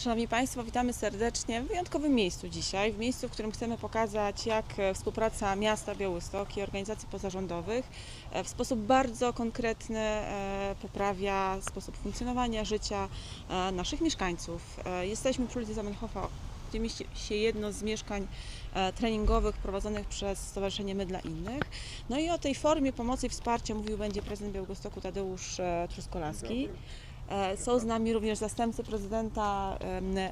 Szanowni Państwo, witamy serdecznie w wyjątkowym miejscu dzisiaj, w miejscu, w którym chcemy pokazać, jak e, współpraca miasta Białystok i organizacji pozarządowych e, w sposób bardzo konkretny e, poprawia sposób funkcjonowania życia naszych mieszkańców. Jesteśmy przy ulicy Zamenhofa, gdzie mieści się jedno z mieszkań treningowych prowadzonych przez Stowarzyszenie My dla Innych. No i o tej formie pomocy i wsparcia mówił będzie prezydent Białegostoku Tadeusz Truskolaski. E, Są z nami również zastępcy prezydenta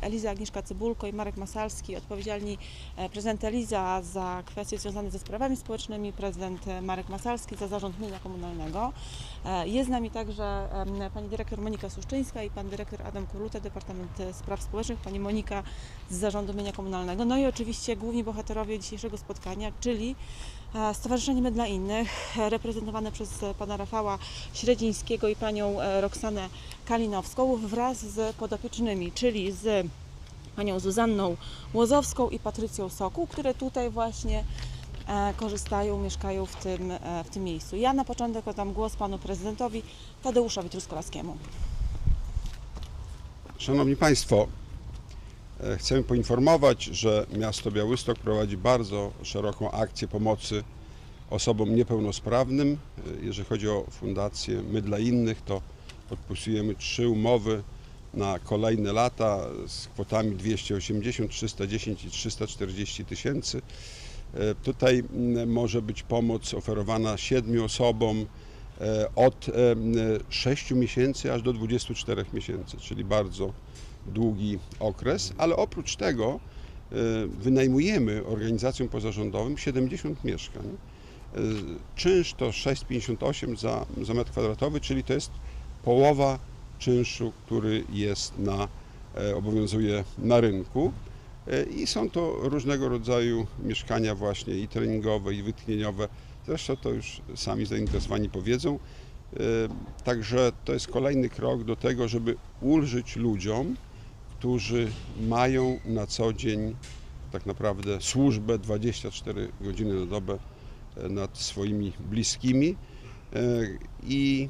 Eliza Agnieszka Cybulko i Marek Masalski, odpowiedzialni e, prezydent Eliza za kwestie związane ze sprawami społecznymi, prezydent e, Marek Masalski za zarząd mienia komunalnego. Jest z nami także pani dyrektor Monika Suszczyńska i pan dyrektor Adam Kurluta, Departament Spraw Społecznych, pani Monika z zarządu mienia komunalnego. No i oczywiście główni bohaterowie dzisiejszego spotkania, czyli Stowarzyszenie My dla Innych, e, reprezentowane przez e, pana Rafała Średzińskiego i panią e, Roxanę Kalinowską wraz z podopiecznymi, czyli z panią Zuzanną Łozowską i Patrycją Soku, które tutaj właśnie korzystają, mieszkają w tym, w tym miejscu. Ja na początek oddam głos panu prezydentowi Tadeuszowi Truskolaskiemu. Szanowni Państwo, chcemy poinformować, że miasto Białystok prowadzi bardzo szeroką akcję pomocy osobom niepełnosprawnym. E, Jeżeli chodzi o fundację My dla Innych, to podpisujemy trzy umowy na kolejne lata z kwotami 280, 310 i 340 tysięcy. E, Tutaj może być pomoc oferowana siedmiu osobom e, od 6 miesięcy aż do 24 miesięcy, czyli bardzo długi okres, ale oprócz tego e, wynajmujemy organizacjom pozarządowym 70 mieszkań. E, Czynsz to 6,58 za, za metr kwadratowy, czyli to jest połowa czynszu, który jest na, e, obowiązuje na rynku. I są to różnego rodzaju mieszkania właśnie i treningowe, i wytchnieniowe. Zresztą to już sami zainteresowani powiedzą. Także to jest kolejny krok do tego, żeby ulżyć ludziom, którzy mają na co dzień tak naprawdę służbę 24 godziny na dobę e, nad swoimi bliskimi e, i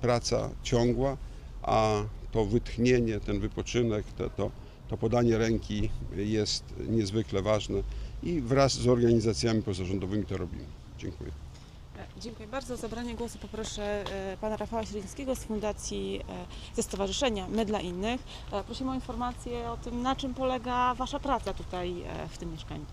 praca ciągła, a to wytchnienie, ten wypoczynek, to, to, to podanie ręki jest niezwykle ważne i wraz z organizacjami pozarządowymi to robimy. Dziękuję. Dziękuję bardzo. Zabranie głosu poproszę e, pana Rafała Średzińskiego z Fundacji, e, ze Stowarzyszenia My dla Innych. E, Prosimy o informację o tym, na czym polega wasza praca tutaj w tym mieszkaniu.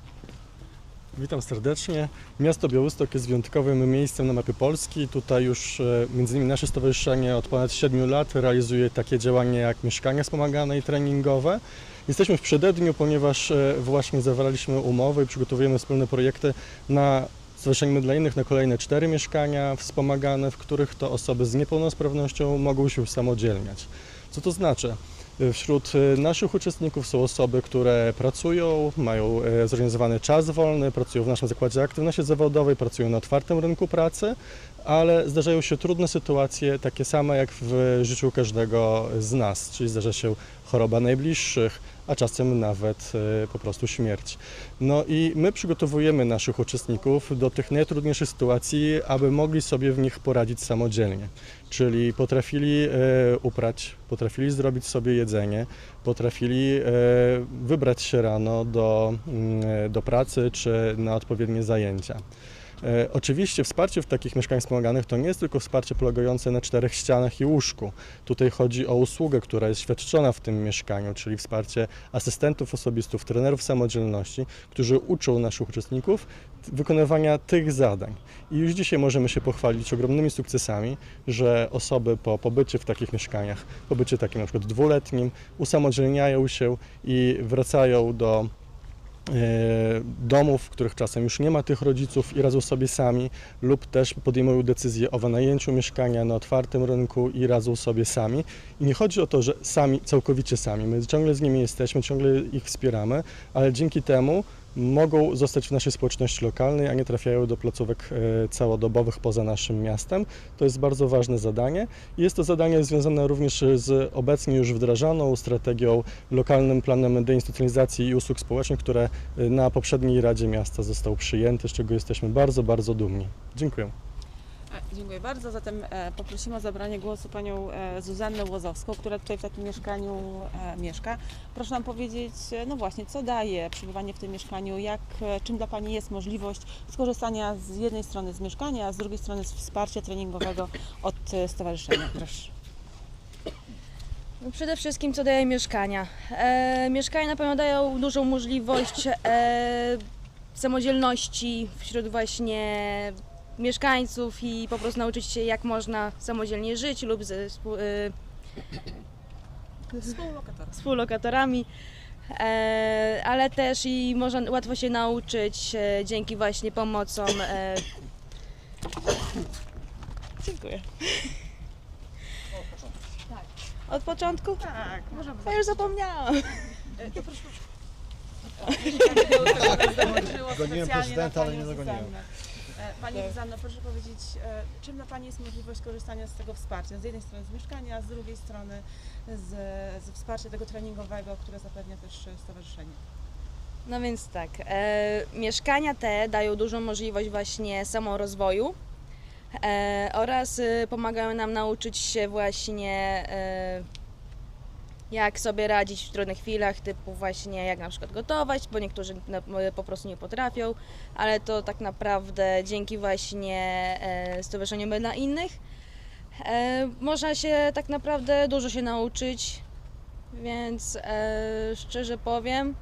Witam serdecznie. Miasto Białystok jest wyjątkowym miejscem na mapie Polski. Tutaj już między innymi nasze stowarzyszenie od ponad 7 lat realizuje takie działania jak mieszkania wspomagane i treningowe. Jesteśmy w przededniu, ponieważ właśnie zawarliśmy umowy i przygotowujemy wspólne projekty na Stowarzyszenie dla Innych na kolejne cztery mieszkania wspomagane, w których to osoby z niepełnosprawnością mogą się usamodzielniać. Co to znaczy? Wśród e, naszych uczestników są osoby, które pracują, mają e, zorganizowany czas wolny, pracują w naszym zakładzie aktywności zawodowej, pracują na otwartym rynku pracy, ale zdarzają się trudne sytuacje, takie same jak w życiu każdego z nas, czyli zdarza się choroba najbliższych, a czasem nawet e, po prostu śmierć. No i my przygotowujemy naszych uczestników do tych najtrudniejszych sytuacji, aby mogli sobie w nich poradzić samodzielnie. Czyli potrafili e, uprać, potrafili zrobić sobie jedzenie, potrafili e, wybrać się rano do, mm, do pracy czy na odpowiednie zajęcia. E, Oczywiście wsparcie w takich mieszkaniach wspomaganych to nie jest tylko wsparcie polegające na czterech ścianach i łóżku. Tutaj chodzi o usługę, która jest świadczona w tym mieszkaniu, czyli wsparcie asystentów osobistów, trenerów samodzielności, którzy uczą naszych uczestników wykonywania tych zadań. I już dzisiaj możemy się pochwalić ogromnymi sukcesami, że osoby po pobycie w takich mieszkaniach, pobycie takim na przykład dwuletnim, usamodzielniają się i wracają do domów, w których czasem już nie ma tych rodziców i radzą sobie sami, lub też podejmują decyzję o wynajęciu mieszkania na otwartym rynku i radzą sobie sami. I nie chodzi o to, że sami, całkowicie sami. My ciągle z nimi jesteśmy, ciągle ich wspieramy, ale dzięki temu mogą zostać w naszej społeczności lokalnej, a nie trafiają do placówek e, całodobowych poza naszym miastem. To jest bardzo ważne zadanie. Jest to zadanie związane również z obecnie już wdrażaną strategią, lokalnym planem deinstytucjonalizacji i usług społecznych, które e, na poprzedniej Radzie Miasta został przyjęty, z czego jesteśmy bardzo, bardzo dumni. Dziękuję. E, Dziękuję bardzo. Zatem e, poprosimy o zabranie głosu panią e, Zuzannę Łozowską, która tutaj w takim mieszkaniu mieszka. Proszę nam powiedzieć, no właśnie, co daje przebywanie w tym mieszkaniu, jak, czym dla pani jest możliwość skorzystania z jednej strony z mieszkania, a z drugiej strony z wsparcia treningowego od stowarzyszenia. Proszę. No Przede wszystkim co daje mieszkania. E, mieszkania na pewno dają dużą możliwość e, samodzielności wśród właśnie mieszkańców i po prostu nauczyć się jak można samodzielnie żyć lub ze współ, e, Współlokatora. współlokatorami. E, ale też i można łatwo się nauczyć e, dzięki właśnie pomocom. E, dziękuję. Od początku? Tak, możemy. Ja już zapomniałam. Goniłem prezydenta, ale nie dogoniłem. Pani Zuzanno, proszę powiedzieć, e, czym dla Pani jest możliwość korzystania z tego wsparcia? Z jednej strony z mieszkania, z drugiej strony z, z wsparcia tego treningowego, które zapewnia też e, stowarzyszenie. No więc tak, e, mieszkania te dają dużą możliwość właśnie samorozwoju e, oraz e, pomagają nam nauczyć się właśnie e, jak sobie radzić w trudnych chwilach, typu właśnie jak na przykład gotować, bo niektórzy na, po prostu nie potrafią, ale to tak naprawdę dzięki właśnie e, Stowarzyszeniu dla Innych e, można się tak naprawdę dużo się nauczyć, więc e, szczerze powiem,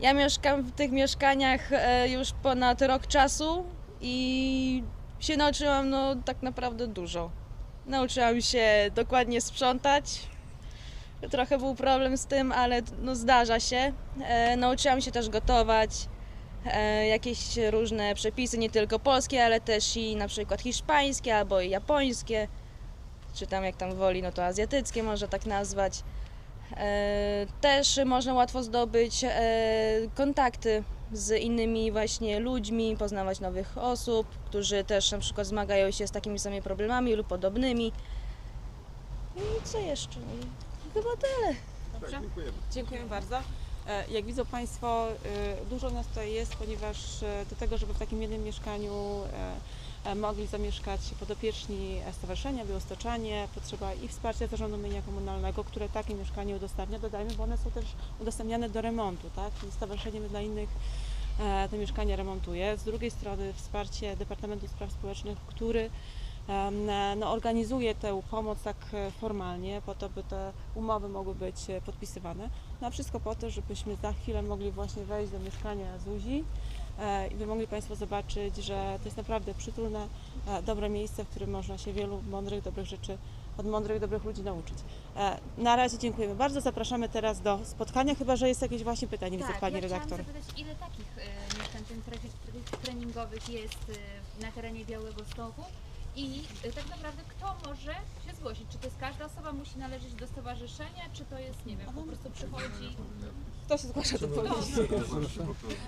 ja mieszkam w tych mieszkaniach e, już ponad rok czasu i się nauczyłam no tak naprawdę dużo. Nauczyłam się dokładnie sprzątać. Trochę był problem z tym, ale no zdarza się. E, nauczyłam się też gotować. E, jakieś różne przepisy, nie tylko polskie, ale też i na przykład hiszpańskie albo i japońskie. Czy tam jak tam woli, no to azjatyckie można tak nazwać. E, Też można łatwo zdobyć e, kontakty z innymi właśnie ludźmi, poznawać nowych osób, którzy też na przykład zmagają się z takimi samymi problemami lub podobnymi. I co jeszcze? Chyba tyle. Dobrze? Tak, dziękujemy. Dziękujemy bardzo. E, Jak widzą Państwo, e, dużo nas tutaj jest, ponieważ e, do tego, żeby w takim jednym mieszkaniu mogli zamieszkać podopieczni Stowarzyszenia Białostoczanie, potrzeba i wsparcia Zarządu Mienia Komunalnego, które takie mieszkanie udostępnia. Dodajmy, bo one są też udostępniane do remontu, tak? I Stowarzyszenie dla innych te mieszkania remontuje. Z drugiej strony wsparcie Departamentu Spraw Społecznych, który no, organizuje tę pomoc tak e, formalnie, po to, by te umowy mogły być e, podpisywane. No a wszystko po to, żebyśmy za chwilę mogli właśnie wejść do mieszkania Zuzi e, i by mogli Państwo zobaczyć, że to jest naprawdę przytulne, dobre miejsce, w którym można się wielu mądrych, dobrych rzeczy od mądrych, dobrych ludzi nauczyć. Na razie dziękujemy bardzo. Zapraszamy teraz do spotkania, chyba że jest jakieś właśnie pytanie, widzę Tak, Pani ja redaktor. zapytać, ile takich mieszkań tre- treningowych jest na terenie Białego Stoku i e, tak naprawdę kto może się zgłosić? Czy to jest każda osoba musi należeć do stowarzyszenia, czy to jest, nie wiem, po prostu przychodzi... Kto się zgłasza do powiedzieć?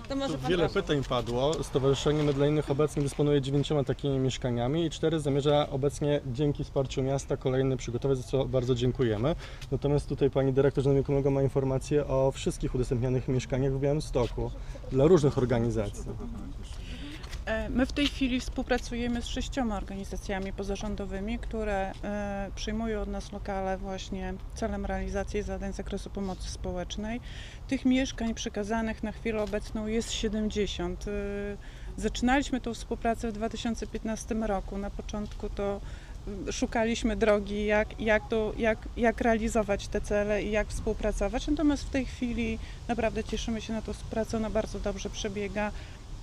To może Pan Wiele proszę. pytań padło. Stowarzyszenie My dla Innych obecnie dysponuje dziewięcioma takimi mieszkaniami i cztery zamierza obecnie dzięki wsparciu miasta kolejne przygotować, za co bardzo dziękujemy. Natomiast tutaj pani dyrektor Żanowego Komego ma informacje o wszystkich udostępnianych mieszkaniach w Białymstoku dla różnych organizacji. E, My w tej chwili współpracujemy z sześcioma organizacjami pozarządowymi, które e, przyjmują od nas lokale właśnie celem realizacji zadań z zakresu pomocy społecznej. Tych mieszkań przekazanych na chwilę obecną jest 70. E, Zaczynaliśmy tą współpracę w 2015 roku. Na początku to szukaliśmy drogi, jak, jak, to, jak, jak realizować te cele i jak współpracować. Natomiast w tej chwili naprawdę cieszymy się na tą współpracę, ona bardzo dobrze przebiega.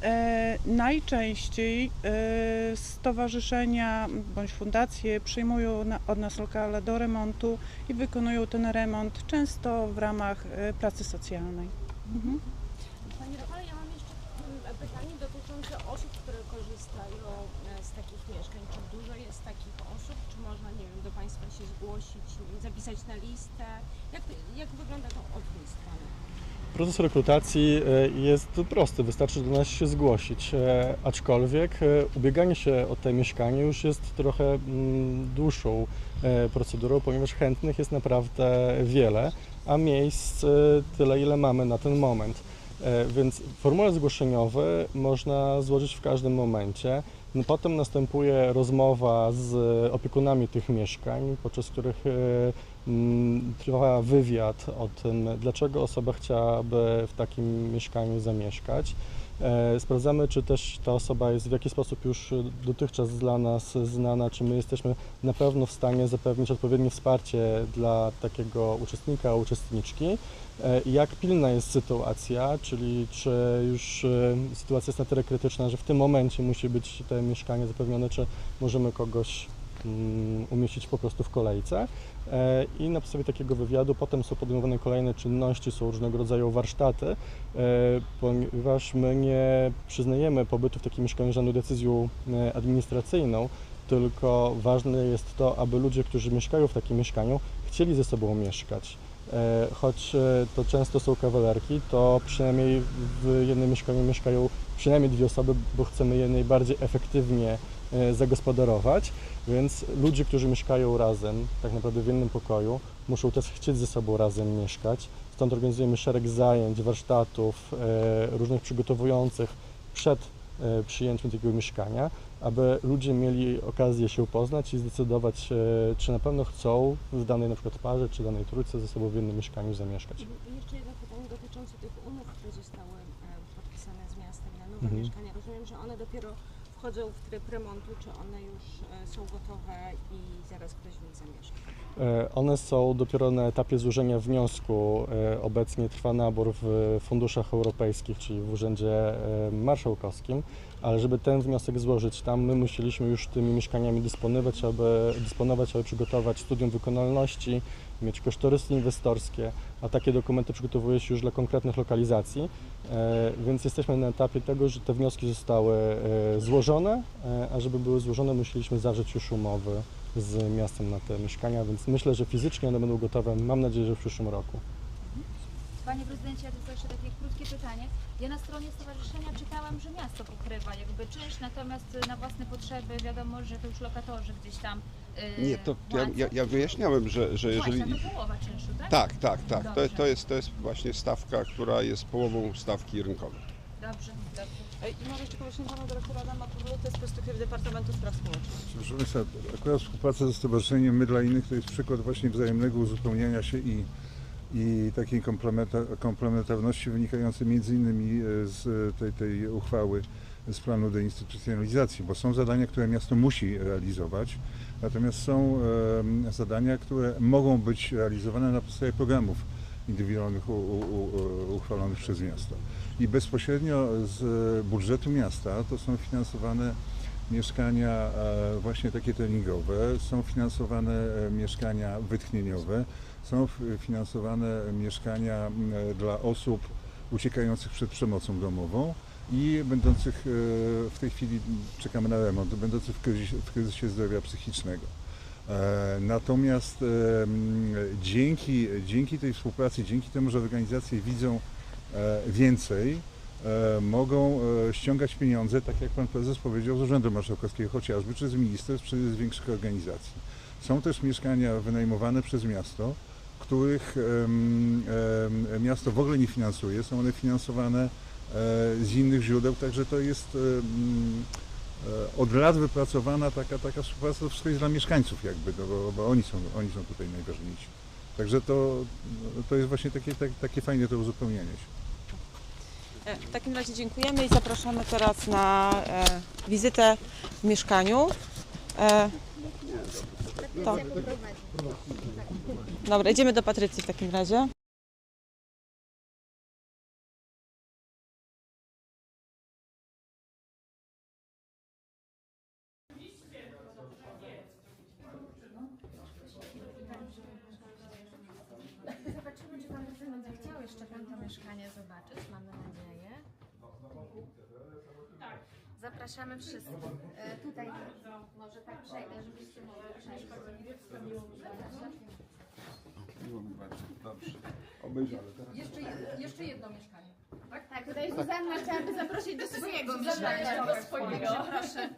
E, najczęściej e, stowarzyszenia bądź fundacje przyjmują od nas lokale do remontu i wykonują ten remont często w ramach e, pracy socjalnej. Mhm. Pani Rafale, ja mam jeszcze mm, pytanie dotyczące osób, które korzystają z takich mieszkań. Czy dużo jest takich osób? Czy można, nie wiem, do Państwa się zgłosić, zapisać na listę? Jak, jak wygląda to od? Proces rekrutacji e, jest prosty, wystarczy do nas się zgłosić, e, aczkolwiek e, ubieganie się o te mieszkanie już jest trochę mm, dłuższą procedurą, ponieważ chętnych jest naprawdę wiele, a miejsc tyle, ile mamy na ten moment. Więc formularz zgłoszeniowy można złożyć w każdym momencie. No, potem następuje rozmowa z opiekunami tych mieszkań, podczas których e, mm, trwa wywiad o tym, dlaczego osoba chciałaby w takim mieszkaniu zamieszkać. E, Sprawdzamy, czy też ta osoba jest w jakiś sposób już dotychczas dla nas znana, czy my jesteśmy na pewno w stanie zapewnić odpowiednie wsparcie dla takiego uczestnika, uczestniczki. E, Jak pilna jest sytuacja, czyli czy już e, sytuacja jest na tyle krytyczna, że w tym momencie musi być to mieszkanie zapewnione, czy możemy kogoś umieścić po prostu w kolejce. E, I na podstawie takiego wywiadu potem są podejmowane kolejne czynności, są różnego rodzaju warsztaty, e, ponieważ my nie przyznajemy pobytu w takim mieszkaniu żadną decyzją e, administracyjną, tylko ważne jest to, aby ludzie, którzy mieszkają w takim mieszkaniu, chcieli ze sobą mieszkać. Choć to często są kawalerki, to przynajmniej w jednym mieszkaniu mieszkają przynajmniej dwie osoby, bo chcemy je najbardziej efektywnie zagospodarować. Więc ludzie, którzy mieszkają razem, tak naprawdę w jednym pokoju, muszą też chcieć ze sobą razem mieszkać. Stąd organizujemy szereg zajęć, warsztatów, e, różnych przygotowujących przed e, przyjęciem takiego mieszkania, aby ludzie mieli okazję się poznać i zdecydować, e, czy na pewno chcą w danej na przykład parze, czy danej trójce ze sobą w jednym mieszkaniu zamieszkać. I jeszcze jedno pytanie dotyczące tych umów, które zostały e, podpisane z miastem na nowe Mhm. mieszkania. Rozumiem, że one dopiero wchodzą w tryb remontu, czy one już e, są gotowe i zaraz ktoś w nich zamieszka? E, One są dopiero na etapie złożenia wniosku. E, Obecnie trwa nabór w funduszach europejskich, czyli w Urzędzie Marszałkowskim, ale żeby ten wniosek złożyć tam, my musieliśmy już tymi mieszkaniami dysponować, aby, dysponować, aby przygotować studium wykonalności, mieć kosztorysy inwestorskie, a takie dokumenty przygotowuje się już dla konkretnych lokalizacji, E, więc jesteśmy na etapie tego, że te wnioski zostały e, złożone, e, a żeby były złożone, musieliśmy zawrzeć już umowy z miastem na te mieszkania, więc myślę, że fizycznie one będą gotowe, mam nadzieję, że w przyszłym roku. Panie prezydencie, ja tylko jeszcze takie krótkie pytanie. Ja na stronie stowarzyszenia czytałam, że miasto pokrywa jakby czynsz, natomiast y, na własne potrzeby wiadomo, że to już lokatorzy gdzieś tam yy, Nie, to ja, płacą. ja, ja wyjaśniałem, że, że jeżeli... Właśnie, to połowa czynszu, tak? Tak, tak, tak. To, Dobrze. to, jest, to jest właśnie stawka, która jest połową stawki rynkowej. Dobrze, dobrze. I mam jeszcze poprosić pana dyrektora Adama z perspektywy Departamentu Spraw Społecznych. Proszę Państwa, akurat współpraca ze Stowarzyszeniem My dla Innych to jest przykład właśnie wzajemnego uzupełniania się i, i takiej komplementa- komplementarności wynikającej między innymi e, z tej, tej uchwały z planu deinstytucjonalizacji, bo są zadania, które miasto musi realizować, natomiast są em, zadania, które mogą być realizowane na podstawie programów indywidualnych u, u, u, uchwalonych przez miasto. I bezpośrednio z budżetu miasta to są finansowane mieszkania e, właśnie takie treningowe, są finansowane e, mieszkania wytchnieniowe, są finansowane mieszkania dla osób uciekających przed przemocą domową i będących e, w tej chwili czekamy na remont, będących w kryzysie, w kryzysie zdrowia psychicznego. Natomiast dzięki, dzięki tej współpracy, dzięki temu, że organizacje widzą więcej, mogą e, ściągać pieniądze, tak jak pan prezes powiedział, z Urzędu Marszałkowskiego chociażby, czy z ministerstw, czy z większych organizacji. Są też mieszkania wynajmowane przez miasto, których miasto w ogóle nie finansuje, są one finansowane e, z innych źródeł, także to jest e, od lat wypracowana taka, taka współpraca, to wszystko jest dla mieszkańców jakby, no, bo, bo oni, są, oni są tutaj najważniejsi. Także to, to jest właśnie takie, tak, takie fajne to uzupełnianie się. W takim razie dziękujemy i zapraszamy teraz na e, wizytę w mieszkaniu. E, to. Dobra, idziemy do Patrycji w takim razie. Zobaczymy, czy pan prezydent będzie chciał jeszcze tamto mieszkanie zobaczyć, mamy nadzieję. Zapraszamy wszystkich. E, tutaj może tak przejdę, żebyście mogli przejść. Dobrze. Obejrzane teraz. Jeszcze, jedno- jeszcze jedno mieszkanie. Tak, tak. Tutaj Zuzanna chciałaby zaprosić do swojego mieszkania. Do swojego. Proszę.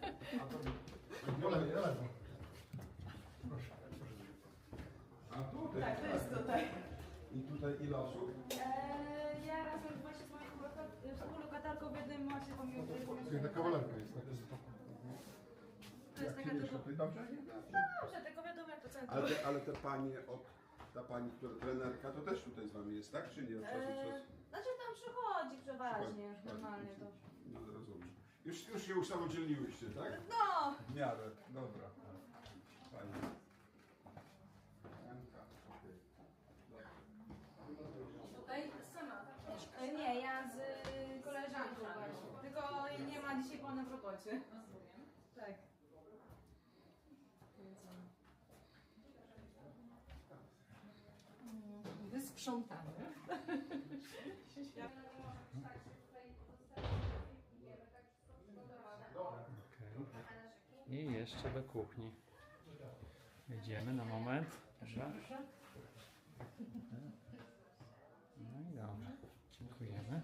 A tutaj? Tak, to jest tutaj. I tutaj ile osób? E, ja razem właśnie z moją współlokatorką w jednym macie pomiędzy. Taka kawalerka jest, tak? Dobrze, dobrze? Nie, dobrze. Dobrze, tylko wiadomo jak to centrum. Ale te, ale te panie, od, ta pani, która trenerka, to też tutaj z wami jest, tak? Czy nie? Od czasu do czasu? Znaczy tam przychodzi przeważnie, Przychodzi, normalnie to. No rozumiem. Już, już się usamodzielniłyście, tak? No! W miarę, dobra. Fajnie. W robocie. Rozumiem. Tak. Wysprzątamy. I jeszcze do kuchni. Wejdziemy na moment. Proszę. No i dobrze. Dziękujemy.